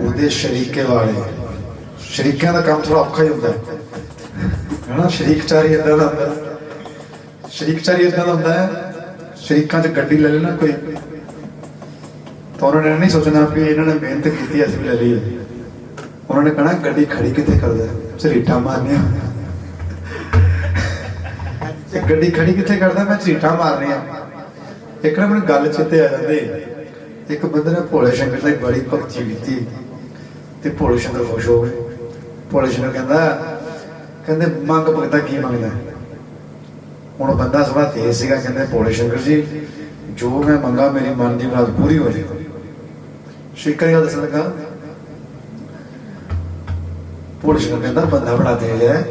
ਘੂਰਦੇ ਸ਼ਰੀਕੇ ਵਾਲੇ। ਸ਼ਰੀਕਿਆਂ ਦਾ ਕੰਮ ਥੋੜਾ ਔਖਾ ਹੀ ਹੁੰਦਾ। ਹੈ ਹਨਾ ਸ਼ਰੀਕਚਾਰੀ ਇਦਾਂ ਦਾ ਹੁੰਦਾ। ਸ਼ਰੀਕਚਾਰੀ ਇਦਾਂ ਦਾ ਹੁੰਦਾ ਹੈ, ਸ਼ਰੀਕਾਂ 'ਚ ਗੱਡੀ ਲੈ ਲੈਣਾ ਕੋਈ। ਤਾਂ ਉਹਨਾਂ ਨੇ ਨਹੀਂ ਸੋਚਣਾ ਵੀ ਇਹਨਾਂ ਨੇ ਮਿਹਨਤ ਕੀਤੀ, ਅਸੀਂ ਲੈ ਲਈਏ। ਉਹਨਾਂ ਨੇ ਕਹਣਾ, ਗੱਡੀ ਖੜੀ ਕਿੱਥੇ ਕਰਦਾ ਝਰੀਟਾ ਮਾਰਨੀਆਂ। ਗੱਡੀ ਖੜੀ ਕਿੱਥੇ ਕਰਦਾ? ਮੈਂ ਝਰੀਟਾ ਮਾਰਨੀਆਂ। ਇੱਕ ਨਾ ਮੈਨੂੰ ਗੱਲ ਚਿੱਤੇ ਆ ਜਾਂਦੀ। ਇੱਕ ਬੰਦੇ ਨੇ ਭੋਲੇ ਸ਼ੰਕਰ ਦੀ ਬੜੀ ਭਗਤੀ ਕੀਤੀ ਤੇ ਭੋਲੇ ਸ਼ੰਕਰ ਖੁਸ਼ ਹੋ ਗਏ। ਭੋਲੇ ਸ਼ੰਕਰ ਕਹਿੰਦਾ, ਕਹਿੰਦੇ, ਮੰਗ ਭਗਤਾ ਕੀ ਮੰਗਦਾ? ਹੁਣ ਬੰਦਾ ਥੋੜਾ ਤੇਜ਼ ਸੀਗਾ, ਕਹਿੰਦੇ, ਭੋਲੇ ਸ਼ੰਕਰ ਜੀ, ਜੋ ਮੈਂ ਮੰਗਾ, ਮੇਰੀ ਮਨ ਦੀ ਮੁਰਾਦ ਪੂਰੀ ਹੋ ਜਾਏ ਸ਼ੇਕਰ ਇਹ ਦੱਸਣ ਲੱਗਾ, ਭੋਲੇ ਸ਼ੰਕਰ ਕਹਿੰਦਾ, ਬੰਦਾ ਬੜਾ ਤੇਜ਼ ਹੈ।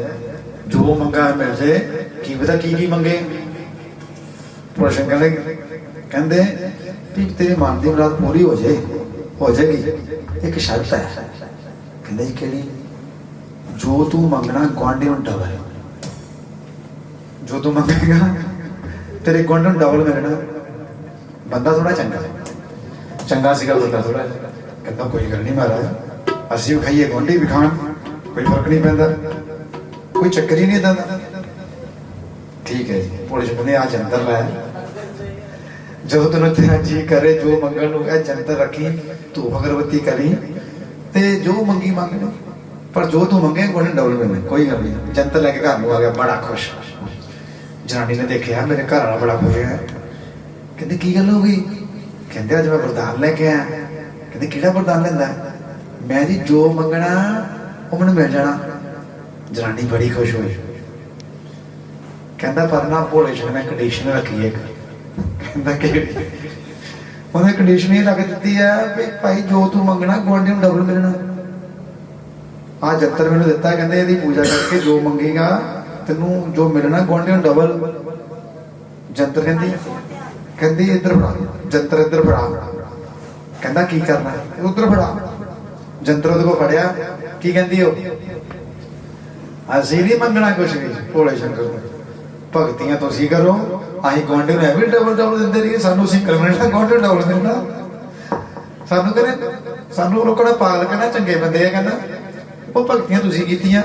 ਜੋ ਮੰਗਾ ਮਿਲ ਜੇ, ਕੀ ਪਤਾ ਕੀ ਕੀ ਮੰਗੇ। ਭੋਲੇ ਸ਼ੰਕਰ ਕਹਿੰਦੇ ਵੀ ਤੇਰੇ ਮਨ ਦੀ ਮੁਰਾਦ ਪੂਰੀ ਹੋ ਜਾਏ, ਹੋ ਜਾਏਗੀ। ਇੱਕ ਸ਼ਰਤ ਹੈ ਕਹਿੰਦਾ ਜੀ ਕਿਹੜੀ? ਜੋ ਤੂੰ ਮੰਗਣਾ ਗੁਆਂਢੀ ਨੂੰ ਡਬਲ ਜੋ ਤੂੰ ਮੰਗੇਗਾ, ਤੇਰੇ ਗੁਆਂਢੀ ਨੂੰ ਡਬਲ ਮਿਲਣਾ। ਬੰਦਾ ਥੋੜਾ ਚੰਗਾ ਚੰਗਾ ਸੀਗਾ ਬੰਦਾ ਥੋੜਾ ਕਹਿੰਦਾ, ਕੋਈ ਗੱਲ ਨਹੀਂ ਮਹਾਰਾਜ, ਅਸੀਂ ਵੀ ਖਾਈਏ ਗੁਆਂਢੀ ਵੀ ਖਾਣ, ਕੋਈ ਫ਼ਰਕ ਨਹੀਂ ਪੈਂਦਾ। ਕੋਈ ਚੱਕਰ ਹੀ ਨਹੀਂ ਏਦਾਂ ਠੀਕ ਹੈ ਜੀ, ਪੁਲਿਸ ਨੇ ਆ ਜੰਤਰ ਲਾਇਆ। ਜਦੋਂ ਤੈਨੂੰ ਤੇਰਾ ਜੀ ਕਰੇ, ਜੋ ਮੰਗਣ ਨੂੰ ਇਹ ਜੰਤਰ ਰੱਖੀ ਧੂਪ ਅਗਰਬੱਤੀ ਕਰੀ। ਤੇ ਜੋ ਮੰਗੀ ਮੰਗ ਲੈ ਪਰ ਜੋ ਤੂੰ ਮੰਗੇ, ਕੋਈ ਡਬਲ ਮਿਲਣੇ ਕੋਈ ਗੱਲ ਨਹੀਂ। ਜੰਤਰ ਲੈ ਕੇ ਘਰ ਨੂੰ ਆ ਗਿਆ, ਬੜਾ ਖੁਸ਼। ਜਨਾਨੀ ਨੇ ਦੇਖਿਆ, ਮੇਰੇ ਘਰ ਵਾਲਾ ਬੜਾ ਖੁਸ਼ ਹੈ ਕਹਿੰਦੇ, ਕੀ ਗੱਲ ਹੋ ਗਈ? ਕਹਿੰਦੇ, ਅੱਜ ਮੈਂ ਵਰਦਾਨ ਲੈ ਕੇ ਆਇਆ। ਕਹਿੰਦੇ, ਕਿਹੜਾ ਵਰਦਾਨ ਲੈਂਦਾ? ਮੈਂ ਜੀ, ਜੋ ਮੰਗਣਾ, ਉਹ ਮੈਨੂੰ ਮਿਲ ਜਾਣਾ। ਜਨਾਨੀ ਬੜੀ ਖੁਸ਼ ਹੋਈ। ਕਹਿੰਦਾ, ਪਰ ਨਾ ਭੋਲੇ ਸ਼ੰਕਰ ਨੇ ਕੰਡੀਸ਼ਨ ਰੱਖੀ ਇੱਕ। ਕਹਿੰਦਾ ਕਿ ਉਹਨੇ ਕੰਡੀਸ਼ਨ ਇਹ ਲੱਗ ਦਿੱਤੀ ਹੈ ਵੀ ਭਾਈ ਜੋ ਤੂੰ ਮੰਗਣਾ, ਗੁਆਂਢੀ ਨੂੰ ਡਬਲ ਮਿਲਣਾ। ਆ ਜੰਤਰ ਮੈਨੂੰ ਦਿੱਤਾ, ਕਹਿੰਦੇ ਇਹਦੀ ਪੂਜਾ ਕਰਕੇ ਜੋ ਮੰਗੇਗਾ, ਤੈਨੂੰ ਜੋ ਮਿਲਣਾ, ਗੁਆਂਢੀ ਨੂੰ ਡਬਲ ਜੰਤਰ ਕਹਿੰਦੀ ਕਹਿੰਦੀ ਇੱਧਰ ਫੜਾ, ਜੰਤਰ ਇੱਧਰ ਫੜਾ। ਕਹਿੰਦਾ ਕੀ ਕਰਨਾ, ਉੱਧਰ ਫੜਾ। ਜੰਤਰ ਉਹਦੇ ਕੋਲ ਫੜਿਆ, ਕੀ ਕਹਿੰਦੀ ਉਹ? ਅਸੀਂ ਨਹੀਂ ਮੰਗਣਾ ਕੁਝ ਵੀ, ਭੋਲੇ ਸ਼ੰਕਰ ਤੋਂ ਭਗਤੀਆਂ ਤੁਸੀਂ ਕਰੋ। ਅਸੀਂ ਗੁਆਂਢੀ ਨੂੰ ਐਵੇਂ ਡਬਲ ਡਬਲ ਦਿੰਦੇ ਰਹੀਏ ਸਾਨੂੰ ਸਿੰਗਲ ਮਿਲਣਾ ਗੁਆਂਢੀ ਡਬਲ ਦਿੰਦਾ। ਸਾਨੂੰ ਕਹਿੰਦੇ ਸਾਨੂੰ ਲੋਕਾਂ ਨੇ ਪਾਗਲ ਕਹਿੰਦਾ ਚੰਗੇ ਬੰਦੇ ਆ ਕਹਿੰਦਾ। ਉਹ ਭਗਤੀਆਂ ਤੁਸੀਂ ਕੀਤੀਆਂ।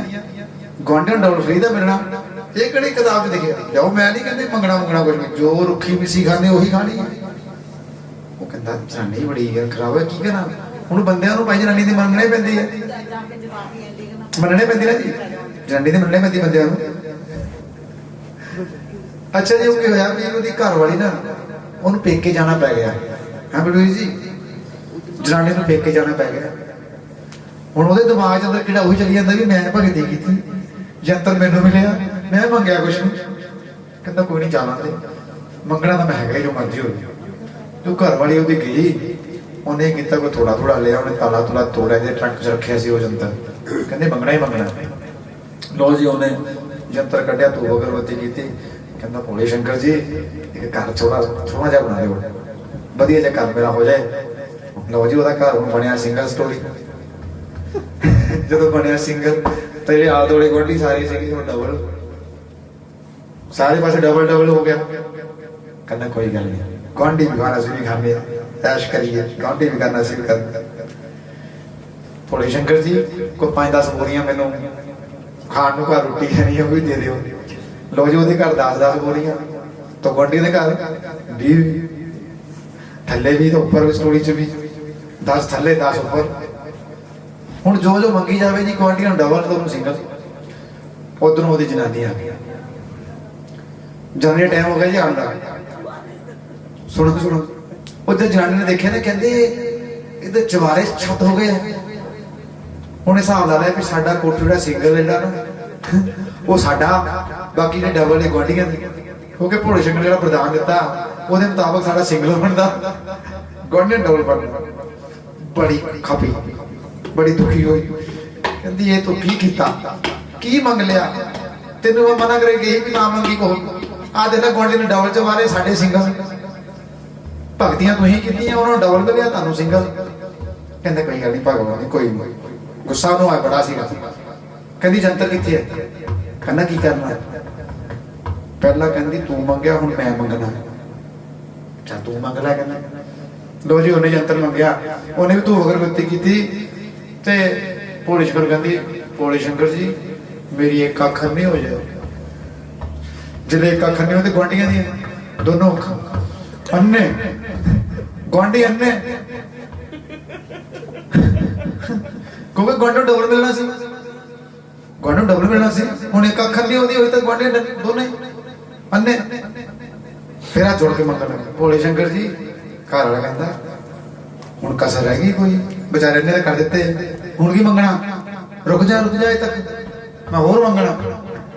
ਗੁਆਂਢੀ ਨੂੰ ਡਬਲ ਫ੍ਰੀ ਦਾ ਮਿਲਣਾ। ਇਹ ਕਿਹੜੀ ਕਿਤਾਬ 'ਚ ਲਿਖਿਆ? ਜਾਓ ਮੈਂ ਨਹੀਂ ਕਹਿੰਦੇ ਮੰਗਣਾ ਮੰਗਣਾ ਕੁਝ ਵੀ। ਜੋ ਰੁੱਖੀ ਮਿੱਸੀ ਖਾਂਦੇ ਉਹੀ ਖਾਣੀ ਹੈ। ਉਹ ਕਹਿੰਦਾ ਜਨਾਨੀ ਬੜੀ ਯਾਰ ਖਰਾਬ ਹੈ ਕੀ ਕਰਾਂ? ਹੁਣ ਬੰਦਿਆਂ ਨੂੰ ਭਾਈ ਜਨਾਨੀ ਦੀ ਮੰਨਣੀ ਪੈਂਦੀ ਹੈ। ਮੰਨਣੇ ਪੈਂਦੀ ਨਾ ਜੀ? ਜਨਾਨੀ ਦੀ ਮੰਨਣੇ ਪੈਂਦੀ ਬੰਦਿਆਂ ਨੂੰ। ਅੱਛਾ ਜੀ, ਉਹ ਕੀ ਹੋਇਆ? ਵੀ ਉਹਦੀ ਘਰ ਵਾਲੀ ਨਾ, ਉਹਨੂੰ ਪੇਕੇ ਜਾਣਾ ਪੈ ਗਿਆ। ਹਾਂ ਬਲਵੀਰ ਜੀ? ਜਨਾਨੀ ਨੂੰ ਪੇਕੇ ਜਾਣਾ ਪੈ ਗਿਆ। ਹੁਣ ਉਹਦੇ ਦਿਮਾਗ 'ਚ ਅੰਦਰ ਕਿਹੜਾ ਉਹੀ ਚੱਲੀ ਜਾਂਦਾ ਵੀ ਮੈਂ ਭਗਤੀ ਕੀਤੀ। ਜੰਤਰ ਮੈਨੂੰ ਮਿਲਿਆ। ਮੈਂ ਮੰਗਿਆ ਕੁਛ ਕਹਿੰਦਾ ਕੋਈ ਨਹੀਂ ਜਾਣਾ ਤੇ ਮੰਗਣਾ ਤਾਂ ਮੈਂ ਹੈਗਾ ਹੀ, ਜੋ ਮਰਜ਼ੀ ਹੋ ਤੂੰ ਘਰ ਵਾਲੀ ਉਹਦੀ ਗਈ, ਉਹਨੇ ਕੀਤਾ ਕੋਈ ਥੋੜਾ ਥੋੜਾ ਲਿਆ, ਉਹਨੇ ਤਾਲਾ ਤੁਲਾ ਤੋੜਿਆ ਜੇ ਟਰੰਕ 'ਚ ਰੱਖਿਆ ਸੀ ਉਹ ਜੰਤਰ। ਕਹਿੰਦੇ ਮੰਗਣਾ ਹੀ ਮੰਗਣਾ। ਲੋ ਜੀ, ਉਹਨੇ ਜੰਤਰ ਕੱਢਿਆ ਤੂੰ ਅਗਰਬੱਤੀ ਕੀਤੀ। ਕਹਿੰਦਾ ਭੋਲੇ ਸ਼ੰਕਰ ਜੀ ਇਹ ਘਰ ਥੋੜਾ ਥੋੜਾ ਜਿਹਾ ਬਣਾ ਦਿਓ। ਵਧੀਆ ਜਿਹਾ ਘਰ ਮੇਰਾ ਹੋ ਜਾਏ। ਲੋ ਜੀ, ਉਹਦਾ ਘਰ ਹੁਣ ਬਣਿਆ ਸਿੰਗਲ ਸਟੋਰੀ ਜਦੋਂ ਬਣਿਆ ਸਿੰਗਲ ਤੇ ਜਿਹੜੇ ਆਲ ਦੋਲੇ ਗੋਡੀ ਸਾਰੀ ਸੀਗੀ, ਹੁਣ ਡਬਲ ਸਾਰੇ ਪਾਸੇ ਡਬਲ ਡਬਲ ਹੋ ਗਿਆ। ਕਹਿੰਦਾ ਕੋਈ ਗੱਲ ਨਹੀਂ। ਗੋਡੀ ਵੀ ਖਾਣਾ ਸੀ ਵੀ ਖਾਂਦੇ ਐਸ਼ ਕਰੀਏ। ਗੋਡੀ ਵੀ ਕਰਨਾ ਸੀ ਵੀ ਭੋਲੇ ਸ਼ੰਕਰ ਜੀ, ਕੋਈ 5-10 ਬੋਰੀਆਂ ਮੈਨੂੰ ਖਾਣ ਨੂੰ ਘਰ ਰੋਟੀ ਖਾਣੀ ਹੈ ਉਹ ਵੀ ਦੇ ਦਿਓ। ਲੋ ਜੀ, ਉਹਦੇ ਘਰ 10-10 ਬੋਰੀਆਂ ਤਾਂ ਗੋਡੀ ਦੇ ਘਰ 20 ਥੱਲੇ ਵੀ ਤੇ ਉੱਪਰ ਵੀ ਸਟੋਰੀ ਚ ਵੀ। 10 ਥੱਲੇ 10 ਉੱਪਰ। ਹੁਣ ਜੋ ਜੋ ਮੰਗੀ ਜਾਵੇ ਜੀ ਕੁਆਂਟੀਆਂ ਨੂੰ ਡਬਲ ਤੋਂ ਸਿੰਗਲ ਉਧਰੋਂ ਉਹਦੀ ਜਨਾਨੀ ਆ ਗਈ। ਜਨਾਨੀ ਟਾਈਮ ਹੋ ਗਿਆ ਜੀ ਆਉਣ ਦਾ। ਸੁਣੋ ਸੁਣੋ। ਉਹਦੇ ਜਨਾਨੀ ਨੇ ਦੇਖਿਆ ਨਾ ਕਹਿੰਦੇ ਇਹਦੇ ਚਵਾਰੇ ਛੱਤ ਹੋ ਗਏ ਹੁਣ ਹਿਸਾਬ ਲਾ ਲਿਆ ਵੀ ਸਾਡਾ ਕੋਠ ਜਿਹੜਾ ਸਿੰਗਲ ਜਿਹੜਾ ਨਾ। ਉਹ ਸਾਡਾ, ਬਾਕੀ ਨੇ ਡਬਲ ਨੇ ਗੁਆਂਢੀਆਂ ਦੇ। ਕਿਉਂਕਿ ਭੋਲੇ ਸ਼ੰਕਰ ਜਿਹੜਾ ਪ੍ਰਦਾਨ ਦਿੱਤਾ, ਉਹਦੇ ਮੁਤਾਬਕ ਸਾਡਾ ਸਿੰਗਲ ਬਣਦਾ। ਗੁਆਂਢੀਆਂ ਡਬਲ ਬਣਦਾ ਬੜੀ ਖਪੀ, ਬੜੀ ਦੁਖੀ ਹੋਈ। ਕਹਿੰਦੀ, ਇਹ ਤੂੰ ਕੀ ਕੀਤਾ? ਕੀ ਮੰਗ ਲਿਆ? ਤੈਨੂੰ ਮੈਂ ਮਨਾ ਕਰੇ ਗਈ ਵੀ ਨਾ ਮੰਗੀ ਕੋ ਆ ਦੇ ਲੈ, ਗੁਆਂਢੀ ਨੇ ਡਬਲ ਚ ਚਵਾਰੇ ਸਾਡੇ ਸਿੰਗਲ ਭਗਤੀਆਂ ਤੁਸੀਂ ਕੀਤੀਆਂ, ਉਹਨਾਂ ਨੂੰ ਡਬਲ ਮਿਲਿਆ, ਤੁਹਾਨੂੰ ਸਿੰਗਲ ਕਹਿੰਦੇ, ਕੋਈ ਗੱਲ ਨਹੀਂ ਭਗਵਾਨ ਕੋਈ ਗੁੱਸਾ ਨੂੰ ਆ ਬੜਾ ਸੀਗਾ। ਕਹਿੰਦੀ, ਜੰਤਰ ਕਿੱਥੇ ਹੈ ਕਹਿੰਦਾ ਕੀ ਕਰਨਾ? ਪਹਿਲਾਂ ਕਹਿੰਦੀ, ਤੂੰ ਮੰਗਿਆ, ਹੁਣ ਮੈਂ ਮੰਗਣਾ ਚਾ ਤੂੰ ਮੰਗ ਲੈ ਕਹਿੰਦਾ। ਲੋ ਜੀ, ਉਹਨੇ ਜੰਤਰ ਮੰਗਿਆ। ਉਹਨੇ ਵੀ ਤੂੰ ਅਗਰਬੱਤੀ ਕੀਤੀ ਤੇ ਭੋਲੇ ਸ਼ੰਕਰ ਕਹਿੰਦੀ, ਭੋਲੇ ਸ਼ੰਕਰ ਜੀ, ਮੇਰੀ ਇੱਕ ਅੱਖ ਨਹੀਂ ਹੋ ਜਾਏ ਜਿਹਦੇ ਇੱਕ ਅੱਖ ਨਹੀਂ ਉਹਦੇ ਗੁਆਂਢੀਆਂ ਦੀਆਂ ਦੋਨੋਂ ਅੱਖਾਂ ਅੰਨੇ ਗੁਆਂਢੀ ਅੰਨੇ ਕਿਉਂਕਿ ਗੁਆਂਢੋਂ ਡੋਰ ਮਿਲਣਾ ਸੀ। ਗੁਆਂਢੋਂ ਡਬਲ ਮਿਲਣਾ ਸੀ। ਹੁਣ ਇੱਕ ਅੱਖ ਨਹੀਂ ਉਹਦੀ ਹੋਈ ਤਾਂ ਗੁਆਂਢੀ ਦੋਨੇ ਅੰਨੇ। ਫਿਰ ਆ ਜੋੜ ਕੇ ਮੰਗਣ ਲੱਗੇ। ਭੋਲੇ ਸ਼ੰਕਰ ਜੀ, ਘਰ ਵਾਲਾ ਕਹਿੰਦਾ, ਹੁਣ ਕਸਰ ਰਹਿ ਗਈ ਕੋਈ। ਵਿਚਾਰੇ ਨੇ ਕਰ ਦਿੱਤੇ। ਹੁਣ ਕੀ ਮੰਗਣਾ? ਰੁਕ ਜਾ ਰੁਕ ਜਾ ਇਹ ਤੱਕ। ਮੈਂ ਹੋਰ ਮੰਗਣਾ।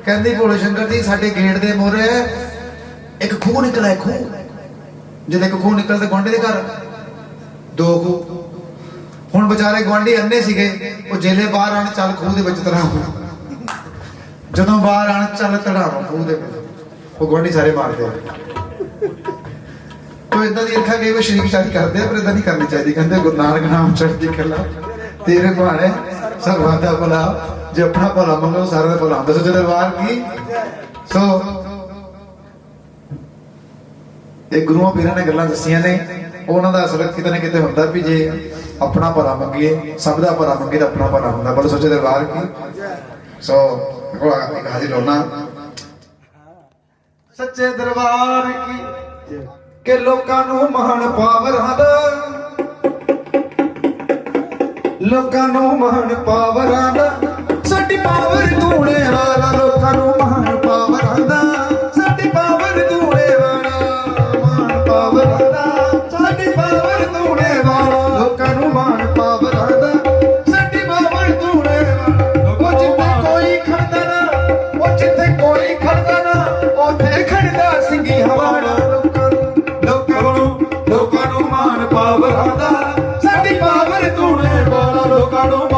ਕਹਿੰਦੀ, ਭੋਲੇ ਸ਼ੰਕਰ ਜੀ, ਸਾਡੇ ਗੇਟ ਦੇ ਮੋਰੇ ਇੱਕ ਖੂਹ ਨਿਕਲਿਆ ਖੂਹ। ਜਦੋਂ ਇੱਕ ਖੂਹ ਨਿਕਲਦਾ ਗੁਆਂਢੀ ਦੇ ਘਰ, ਦੋ ਖੂਹ। ਹੁਣ ਵਿਚਾਰੇ ਗੁਆਂਢੀ ਅੰਨੇ ਸੀਗੇ। ਉਹ ਜੇਲੇ ਬਾਹਰ ਆਣ ਚੱਲ ਖੂਹ ਦੇ ਵਿੱਚ ਤੜਾਓ ਜਦੋਂ ਬਾਹਰ ਆਣ ਚੱਲ ਤੜਾਓ ਖੂਹ ਦੇ ਉਹ ਗੁਆਂਢੀ ਸਾਰੇ ਮਾਰਦੇ ਆ। ਕੋਈ ਇਦਾਂ ਦੀ ਅੱਖਾਂ ਕਈ ਵਾਰ ਸ਼ਰੀਕ ਸ਼ਾਦੀ ਕਰਦੇ ਆ, ਪਰ ਇਦਾਂ ਨਹੀਂ ਕਰਨੀ ਚਾਹੀਦੀ। ਕਹਿੰਦੇ ਗੁਰੂ ਨਾਨਕ ਨਾਮ ਚੜ੍ਹਦੀ ਕਲਾ ਤੇਰੇ ਬਾਣੇ ਸਰਵਾਂ ਦਾ ਭਲਾ, ਜੇ ਆਪਣਾ ਭਲਾ ਮੰਗੋ, ਸਾਰਿਆਂ ਦਾ ਭਲਾ ਹੁੰਦਾ। ਜਦੋਂ ਵਾਰ ਕੀ? ਸੋ ਇਹ ਗੁਰੂਆਂ ਪੀਰਾਂ ਨੇ ਗੱਲਾਂ ਦੱਸੀਆਂ ਨੇ। ਉਹਨਾਂ ਦਾ ਅਸਰ ਕਿਤੇ ਨਾ ਕਿਤੇ ਹੁੰਦਾ ਵੀ ਜੇ ਆਪਣਾ ਭਲਾ ਮੰਗੀਏ, ਸਭ ਦਾ ਭਲਾ ਮੰਗੇ ਤਾਂ ਆਪਣਾ ਭਲਾ ਹੁੰਦਾ। ਪਰ ਸੋਚੇ ਦਰਬਾਰ ਕੀ? ਸੋ ਕੋਲ ਹਾਜ਼ਰ ਹੋਣਾ ਸੱਚੇ ਦਰਬਾਰ ਕੀ ਕਿ ਲੋਕਾਂ ਨੂੰ ਮਹਾਨ ਪਾਵਰ ਦਾ ਲੋਕਾਂ ਨੂੰ ਮਹਾਨ ਪਾਵਰ ਦਾ ਸਾਡੀ ਪਾਵਰ ਤੂਣੇ ਵਾਲਾ ਲੋਕਾਂ ਨੂੰ ਮਹਾਨ ਪਾਵਰ ਦਾ ਵਾਲਾ